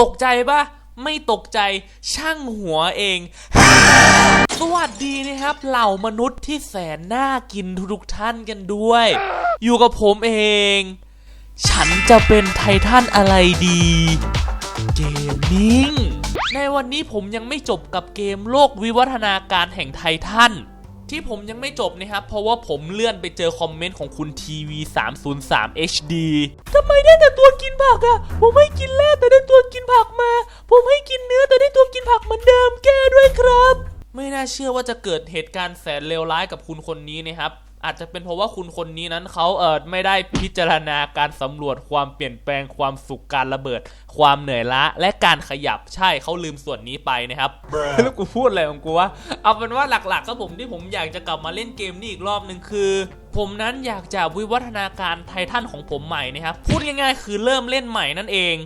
ตกใจปะไม่ตกใจช่างหัวเอง สวัสดีนะครับ เหล่ามนุษย์ที่แสนน่ากินทุกๆท่านกันด้วย อยู่กับผมเอง ฉันจะเป็นไททันอะไรดี เกมมิ่ง ในวันนี้ผมยังไม่จบกับเกมโลกวิวัฒนาการแห่งไททัน ที่ผมยังไม่จบนะครับ เพราะว่าผมเลื่อนไปเจอคอมเมนต์ของคุณทีวี303 HD ทำไมได้แต่ตัวกินผักอะผมให้กินแร่แต่ได้ตัวกินผักมา ผมให้กินเนื้อแต่ได้ตัวกินผักเหมือนเดิมแก้ด้วยครับ ไม่น่าเชื่อว่าจะเกิดเหตุการณ์แสนเลวร้ายกับคุณคนนี้นะครับ อาจจะเป็นเพราะว่าคุณคนนี้นั้นเขาเออไม่ได้พิจารณาการสำรวจความเปลี่ยนแปลงความสุขการระเบิด ความเหนื่อยล้าและการขยับใช่เขาลืมส่วนนี้ไปนะครับแล้วกูพูดอะไรของกูวะเอาเป็นว่าหลักๆครับผมที่ผมอยากจะกลับมาเล่นเกมนี้อีกรอบหนึ่งคือ ผมนั้นอยากจะวิวัฒนาการไททันของผมใหม่นะครับพูดง่ายๆ คือเริ่มเล่นใหม่นั่นเอง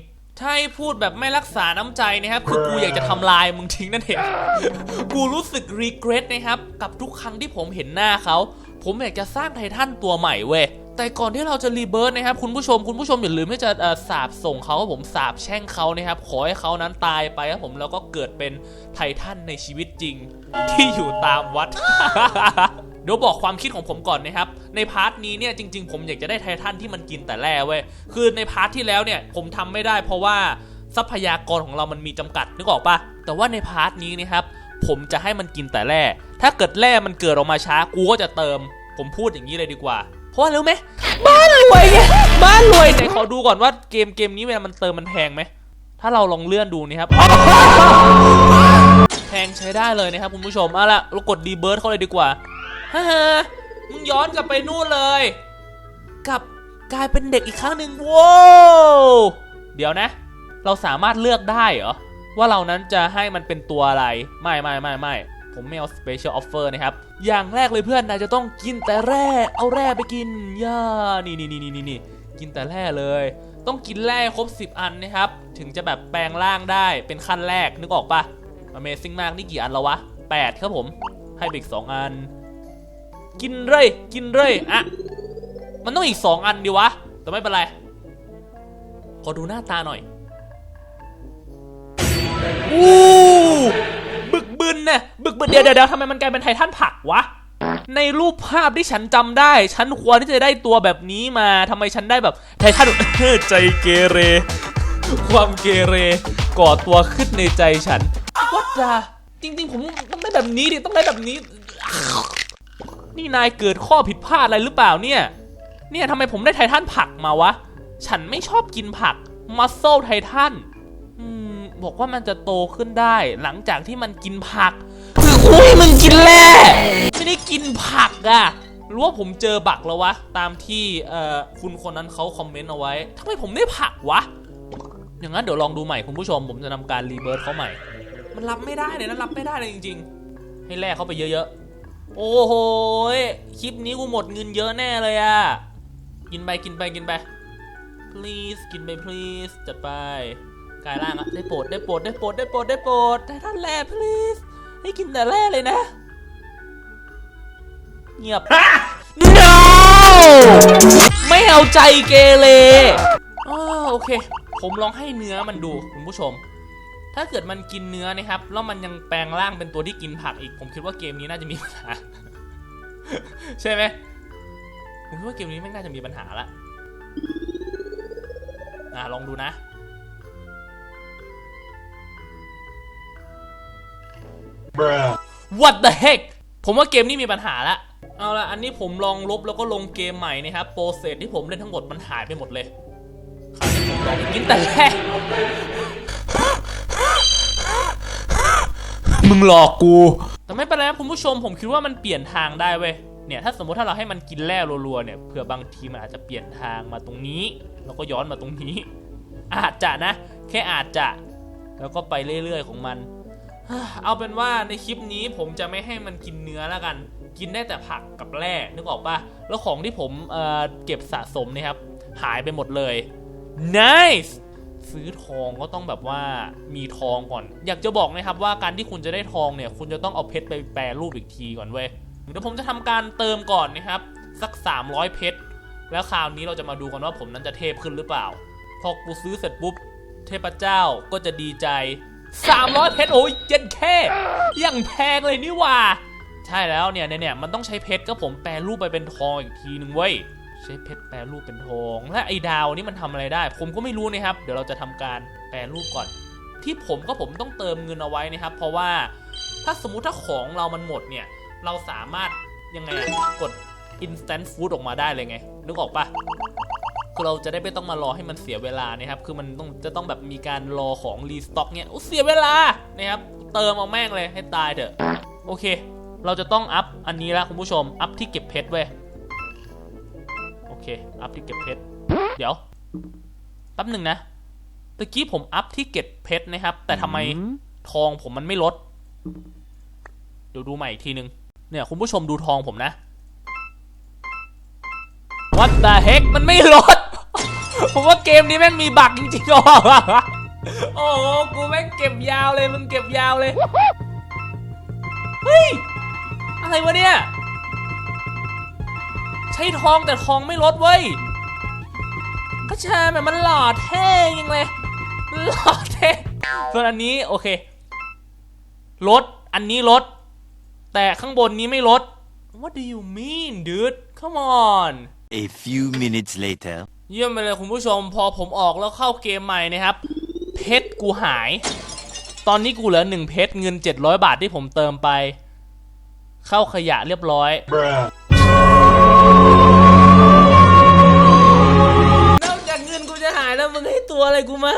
ถ้าให้พูดแบบไม่รักษาน้ำใจนะครับคือกูอยากจะทำลายมึงทิ้งนั่นเองกูรู้สึกรีเกรสนะครับกับทุกครั้งที่ผมเห็นหน้าเขา ผมอยากจะสร้างไททันตัวใหม่เว้ยแต่ก่อนที่เราจะรีเบิร์ตนะครับคุณผู้ชมคุณผู้ชมอย่าลืมที่จะสาบส่งเขาครับผมสาบแช่งเขานะครับขอให้เขานั้นตายไปครับผมแล้วก็เกิดเป็นไททันในชีวิตจริง ที่อยู่ตามวัด เดี๋ยวบอกความคิดของผมก่อนนะครับ ในพาร์ทนี้เนี่ยจริง ๆ ผมอยากจะได้ไททันที่มันกินแต่แร่เว้ยคือในพาร์ทที่แล้วเนี่ยผมทำไม่ได้เพราะว่าทรัพยากรของเรามันมีจำกัดนึกออกปะแต่ว่าในพาร์ทนี้นะครับผมจะให้มันกินแต่แร่ ถ้าเกิดแร่มันเกิดออกมาช้ากูก็จะเติม ผมพูดอย่างนี้เลยดีกว่า เพราะว่ารู้ไหมบ้านรวยไงบ้านรวยไหนขอดูก่อนว่าเกมเกมนี้เวลามันเติมมันแพงไหมถ้าเราลองเลื่อนดูนี่ครับแพงใช้ได้เลยนะครับคุณผู้ชมเอาละเรากดดีเบิร์ดเขาเลยดีกว่าฮ่าฮ่ามึงย้อนกลับไปนู่นเลยกลับกลายเป็นเด็กอีกครั้งหนึ่งว้าวเดี๋ยวนะ เราสามารถเลือกได้เหรอว่าเรานั้นจะให้มันเป็นตัวอะไร ไม่ไม่ไม่ไม่ ผมไม่เอา special offer นะครับ อย่างแรกเลยเพื่อนนายจะต้องกินแต่แร่ เอาแร่ไปกิน ย่า นี่นี่นี่นี่นี่กินแต่แร่เลย ต้องกินแร่ครบ 10 อันนะครับ ถึงจะแบบแปลงร่างได้เป็นขั้นแรกนึกออกปะ Amazing มากนี่กี่อันแล้ววะ 8 ครับผม ให้ไปอีก2อัน กินเลยกินเลยอะมันต้องอีก 2 อันดีวะ แต่ไม่เป็นไร ขอดูหน้าตาหน่อย อู้บึกบึนน่ะบึกบึน เดี๋ยวเดี๋ยวทำไมมันกลายเป็นไททันผักวะ ในรูปภาพที่ฉันจำได้ ฉันควรที่จะได้ตัวแบบนี้มาทำไมฉันได้แบบไททันใจเกเร ความเกเร ก่อตัวขึ้นในใจฉันวัดดาจริงๆ ผมต้องได้แบบนี้ดิต้องได้แบบนี้ นี่นายเกิดข้อผิดพลาดอะไรหรือเปล่าเนี่ย เนี่ยทำไมผมได้ไททันผักมาวะ ฉันไม่ชอบกินผักมัสโซไททันอืมบอกว่ามันจะโตขึ้นได้หลังจากที่มันกินผัก คุยมึงกินแร่ไม่ได้กินผักอะรือว่าผมเจอบักแล้ววะ ตามที่เอ่อคุณคนนั้นเขาคอมเมนต์เอาไว้ทำไมผมได้ผักวะ อย่างนั้นเดี๋ยวลองดูใหม่คุณผู้ชม ผมจะทำการรีเบิร์ตเขาใหม่ มันรับไม่ได้เลยนะรับไม่ได้เลยจริง ๆ ให้แลกเขาไปเยอะๆ โอ้โหคลิปนี้กูหมดเงินเยอะแน่เลยอะกินไปกินไปกินไป please กินไป please จัดไปกายร่างอะได้โปรดได้โปรดได้โปรดได้โปรดได้โปรดได้ท่านแร่ please ให้กินแต่แร่เลยนะ เงียบ no ไม่เอาใจเกเรอ้อโอเค ผมลองให้เนื้อมันดูคุณผู้ชม ถ้าเกิดมันกินเนื้อนะครับ แล้วมันยังแปลงร่างเป็นตัวที่กินผักอีก ผมคิดว่าเกมนี้น่าจะมีปัญหา ใช่ไหมผมคิดว่าเกมนี้ไม่งน่าจะมีปัญหาละอะลองดูนะ What the heck ผมว่าเกมนี้มีปัญหาละเอาละอันนี้ผมลองลบแล้วก็ลงเกมใหม่นะครับโปรเซสที่ผมเล่นทั้งหมดมันหายไปหมดเลยคราวนี้ผมลองกินแต่แรกมึงหลอกกู แต่ไม่เป็นไรครับคุณผู้ชมผมคิดว่ามันเปลี่ยนทางได้เว้ยเนี่ยถ้าสมมติถ้าเราให้มันกินแร่รัวๆเนี่ยเผื่อบางทีมันอาจจะเปลี่ยนทางมาตรงนี้ แล้วก็ย้อนมาตรงนี้ อาจจะนะ แค่อาจจะ แล้วก็ไปเรื่อยๆของมัน เอาเป็นว่าในคลิปนี้ผมจะไม่ให้มันกินเนื้อแล้วกัน กินได้แต่ผักกับแร่นึกออกปะแล้วของที่ผมเเก็บสะสมเนะครับ หายไปหมดเลย nice ซื้อทองก็ต้องแบบว่ามีทองก่อน อยากจะบอกนะครับว่าการที่คุณจะได้ทองเนี่ย คุณจะต้องเอาเพชรไปแปรรูปอีกทีก่อนเว้ยเดี๋ยวผมจะทำการเติมก่อนนะครับ สัก 300 เพชรแล้วคราวนี้เราจะมาดูกันว่าผมนั้นจะเทพขึ้นหรือเปล่า พอกูซื้อเสร็จปุ๊บ เทพเจ้าก็จะดีใจ 300เพชรโอ้ยเจ็ดแค่ยังแพงเลยนี่ว่า ใช่แล้วเนี่ยเนี่ยมันต้องใช้เพชรก็ผมแปลรูปไปเป็นทองอีกทีนึงเว้ยใช้เพชรแปลรูปเป็นทองและไอ้ดาวนี่มันทำอะไรได้ ผมก็ไม่รู้นะครับ เดี๋ยวเราจะทำการแปลรูปก่อน ที่ผมก็ผมต้องเติมเงินเอาไว้นะครับ เพราะว่าถ้าสมมุติถ้าของเรามันหมดเนี่ย เราสามารถยังไงอะกด instant food ออกมาได้เลยไง นึกออกปะ คือเราจะได้ไม่ต้องมารอให้มันเสียเวลานะครับ คือมันต้องจะต้องแบบมีการรอของรีสต็อกเนี่ยโอ้เสียเวลานะครับ เติมเอาแม่งเลยให้ตายเถอะ โอเค เราจะต้องอัพอันนี้ละคุณผู้ชม อัพที่เก็บเพชรเว้ย โอเค อัพที่เก็บเพชร เดี๋ยว แป๊บหนึ่งนะ ตะกี้ผมอัพที่เก็บเพชรนะครับ แต่ทำไมทองผมมันไม่ลด เดี๋ยวดูใหม่อีกทีนึง เนี่ยคุณผู้ชมดูทองผมนะ What the heck มันไม่ลด ผมว่าเกมนี้แม่งมีบั๊กจริงๆอ๋อโอ้โหกูแม่งเก็บยาวเลยมึงเก็บยาวเลยเฮ้ยอะไรวะเนี่ย ใช้ทองแต่ทองไม่ลดเว้ยก็ใช่แม่มันหล่อเท่ยังเลยหล่อเท่ส่วนอันนี้โอเคลดอันนี้ลด แต่ข้างบนนี้ไม่ลด What do you mean dude come on A few minutes later. เยี่ยมไปเลยคุณผู้ชม พอผมออกแล้วเข้าเกมใหม่นะครับ เพชรกูหาย ตอนนี้กูเหลือหนึ่งเพชรเงิน 700 บาทที่ผมเติมไป เข้าขยะเรียบร้อย นอกจากเงินกูจะหายแล้วมึงให้ตัวอะไรกูมา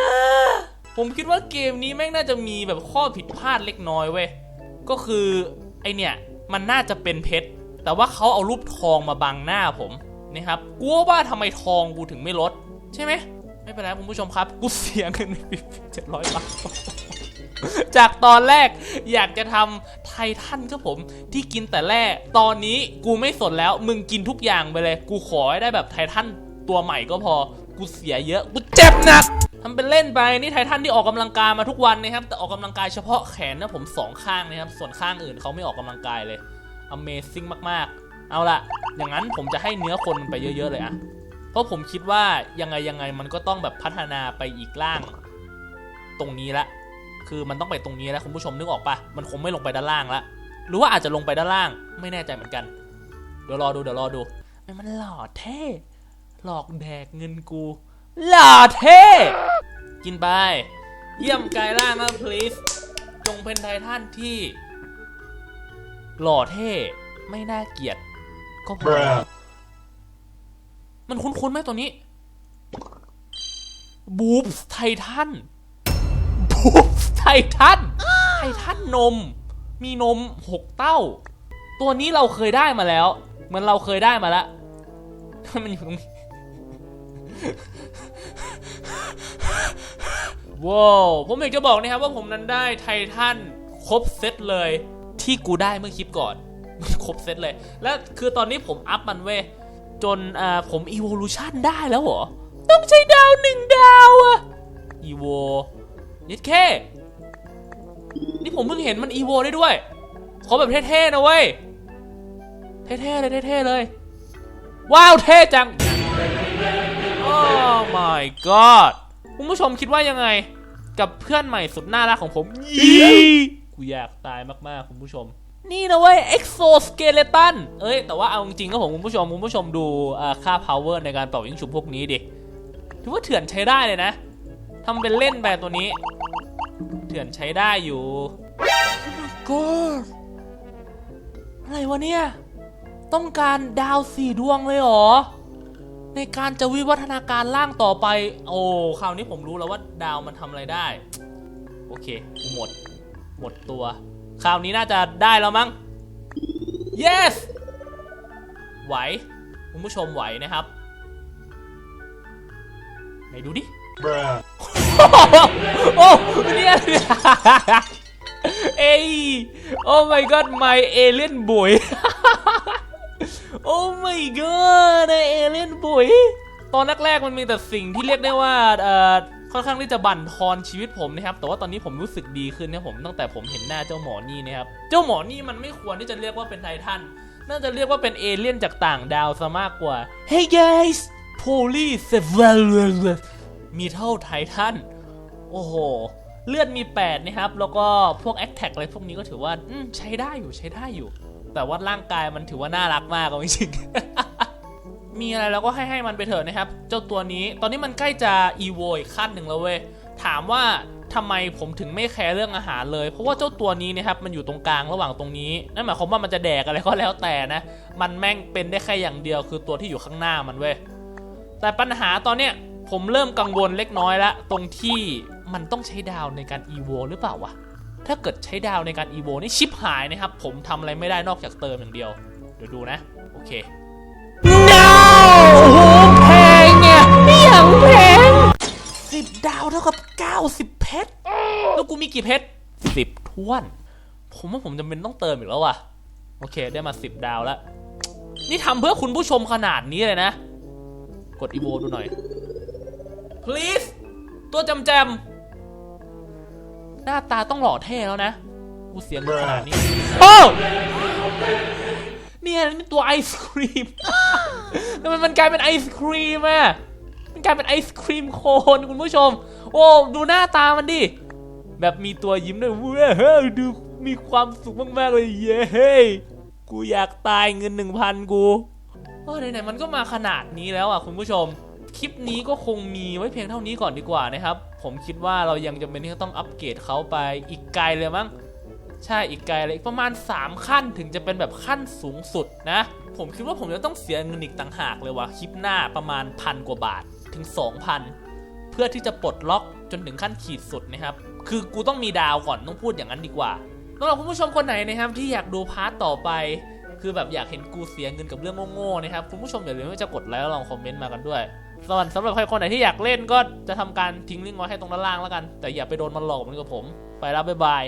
ผมคิดว่าเกมนี้แม่งน่าจะมีแบบข้อผิดพลาดเล็กน้อยเว้ย ก็คือไอเนี่ย มันน่าจะเป็นเพชร แต่ว่าเขาเอารูปทองมาบังหน้าผม นะครับกูว่าทำไมทองกูถึงไม่ลด ใช่ไหมไม่เป็นไรคุณผู้ชมครับ กูเสียเงินเจ็ดร้อยบาทจากตอนแรกอยากจะทำไททันครับผมที่กินแต่แรก ตอนนี้กูไม่สนแล้ว มึงกินทุกอย่างไปเลย กูขอให้ได้แบบไททันตัวใหม่ก็พอ กูเสียเยอะ กูเจ็บหนักทำเป็นเล่นไปนี่ไททันที่ออกกำลังกายมาทุกวันนะครับ แต่ออกกำลังกายเฉพาะแขนนะผมสองข้างนะครับ ส่วนข้างอื่นเขาไม่ออกกำลังกายเลย Amazing มากๆ เอาละอย่างนั้นผมจะให้เนื้อคนไปเยอะ ๆ เลยอะเพราะผมคิดว่ายังไงยังไงมันก็ต้องแบบพัฒนาไปอีกล่าง ตรงนี้ละ คือมันต้องไปตรงนี้แล้วคุณผู้ชมนึกออกปะมันคงไม่ลงไปด้านล่างละ หรือว่าอาจจะลงไปด้านล่าง ไม่แน่ใจเหมือนกัน เดี๋ยวรอดูเดี๋ยวรอดูไอ้มันหล่อเท่ หลอกแดกเงินกู หล่อเท่ กินไป เยี่ยมกายล่างนะ please จงเป็นไททันที่ หล่อเท่ ไม่น่าเกลียด ก็พอ Bruh มันคุ้นๆไหมตัวนี้ บูฟไททัน บูฟไททัน ไททันนม มีนมหกเต้า ตัวนี้เราเคยได้มาแล้ว เหมือนเราเคยได้มาแล้ว มันอยู่ตรงนี้ว้าวผมอยากจะบอกนะครับว่าผมนั้นได้ไททันครบเซตเลย ที่กูได้เมื่อคลิปก่อน ครบเซตเลย และคือตอนนี้ผมอัพมันเว้ยจนอ่าผม evolution ได้แล้วเหรอ ต้องใช้ดาวหนึ่งดาวอะ evo ยัดแค่นี่ผมเพิ่งเห็นมัน evo ได้ด้วย ขอแบบเท่ๆนะเว้ย เท่ๆเลยเท่ๆเลย ว้าวเท่จัง โอ้ my god คุณผู้ชมคิดว่ายังไงกับเพื่อนใหม่สุดน่ารักของผม กูอยากตายมากๆ คุณผู้ชม นี่นะเว้ย exoskeleton เอ้ย แต่ว่าเอาจริงๆก็ผมคุณผู้ชมคุณผู้ชมดูอ่าค่า power ในการเป่ายิงฉุบพวกนี้ดิ ถือว่าเถื่อนใช้ได้เลยนะ ทำเป็นเล่นไปตัวนี้ เถื่อนใช้ได้อยู่ก็อะไรวะเนี่ย ต้องการดาวสี่ดวงเลยเหรอ ในการจะวิวัฒนาการล่างต่อไป โอ้คราวนี้ผมรู้แล้วว่าดาวมันทำอะไรได้ โอเคกูหมด หมดตัว คราวนี้น่าจะได้แล้วมั้ง yes ไหว คุณผู้ชมไหวนะครับ ไหนดูดิ Bruh. โอ้เนี่ยเอ้ยโอ้ my god my alien boy โอ้ my god ไอ alien boy ตอนแรกๆมันมีแต่สิ่งที่เรียกได้ว่าเอ่อ ค่อนข้างที่จะบั่นทอนชีวิตผมนะครับ แต่ว่าตอนนี้ผมรู้สึกดีขึ้นนะผมตั้งแต่ผมเห็นหน้าเจ้าหมอนี่นะครับ เจ้าหมอนี่มันไม่ควรที่จะเรียกว่าเป็นไททัน น่าจะเรียกว่าเป็นเอเลี่ยนจากต่างดาวซะมากกว่า Hey guys police มีเท่าไททัน โอ้โห เลือดมี 8 นะครับ แล้วก็พวกแอคแท็กอะไรพวกนี้ก็ถือว่าใช้ได้อยู่ใช้ได้อยู่ แต่ว่าร่างกายมันถือว่าน่ารักมากเอาจริงๆ มีอะไรเราก็ให้ให้มันไปเถอะนะครับ เจ้าตัวนี้ ตอนนี้มันใกล้จะอีโวอีกขั้นหนึ่งแล้วเว้ย ถามว่าทำไมผมถึงไม่แคร์เรื่องอาหารเลย เพราะว่าเจ้าตัวนี้นะครับมันอยู่ตรงกลางระหว่างตรงนี้ นั่นหมายความว่ามันจะแดกอะไรก็แล้วแต่นะ มันแม่งเป็นได้แค่อย่างเดียวคือตัวที่อยู่ข้างหน้ามันเว้ย แต่ปัญหาตอนเนี้ยผมเริ่มกังวลเล็กน้อยละตรงที่มันต้องใช้ดาวในการอีโวหรือเปล่าวะ ถ้าเกิดใช้ดาวในการอีโวนี่ชิปหายนะครับ ผมทำอะไรไม่ได้นอกจากเติมอย่างเดียว เดี๋ยวดูนะ โอเค โอ้โหแพงเนี่ยนี่อย่างแพงสิบดาวเท่ากับ90เพชรแล้วกูมีกี่เพชรสิบท้วน ผมว่าผมจำเป็นต้องเติมอีกแล้วว่ะ โอเคได้มา10ดาวแล้ว นี่ทำเพื่อคุณผู้ชมขนาดนี้เลยนะ กดอีโวดูหน่อย please ตัวจำแจมหน้าตาต้องหล่อเท่แล้วนะ กูเสียเงินขนาดนี้ โอ้ เนี่ยนี่ตัวไอศครีม ทำไมมันกลายเป็นไอศครีมอะมันกลายเป็นไอศครีมโคนคุณผู้ชม โอ้ดูหน้าตามันดิ แบบมีตัวยิ้มด้วยเว้ยฮ้ยดูมีความสุขมากๆเลยเย้กูอยากตายเงินหนึ่งพันกูเออไหนๆมันก็มาขนาดนี้แล้วอะคุณผู้ชม คลิปนี้ก็คงมีไว้เพียงเท่านี้ก่อนดีกว่านะครับ ผมคิดว่าเรายังจำเป็นที่จะต้องอัปเกรดเขาไปอีกไกลเลยมั้ง ใช่อีกไกลเลยประมาณ 3 ขั้นถึงจะเป็นแบบขั้นสูงสุดนะ ผมคิดว่าผมจะต้องเสียเงินอีกต่างหากเลยว่ะคลิปหน้าประมาณพันกว่าบาทถึง 2,000 เพื่อที่จะปลดล็อกจนถึงขั้นขีดสุดนะครับ คือกูต้องมีดาวก่อนต้องพูดอย่างนั้นดีกว่าสำหรับคุณผู้ชมคนไหนนะครับที่อยากดูพาร์ตต่อไป คือแบบอยากเห็นกูเสียเงินกับเรื่องโง่ๆนะครับคุณผู้ชมอย่าลืมว่าจะกดไลค์แล้วลองคอมเมนต์มากันด้วยส่วนสำหรับใครคนไหนที่อยากเล่นก็จะทำการทิ้งลิงก์ไว้ให้ตรงด้านล่างแล้วกัน แต่อย่าไปโดนมันหลอกเหมือนกับผม ไปแล้วบ๊ายบาย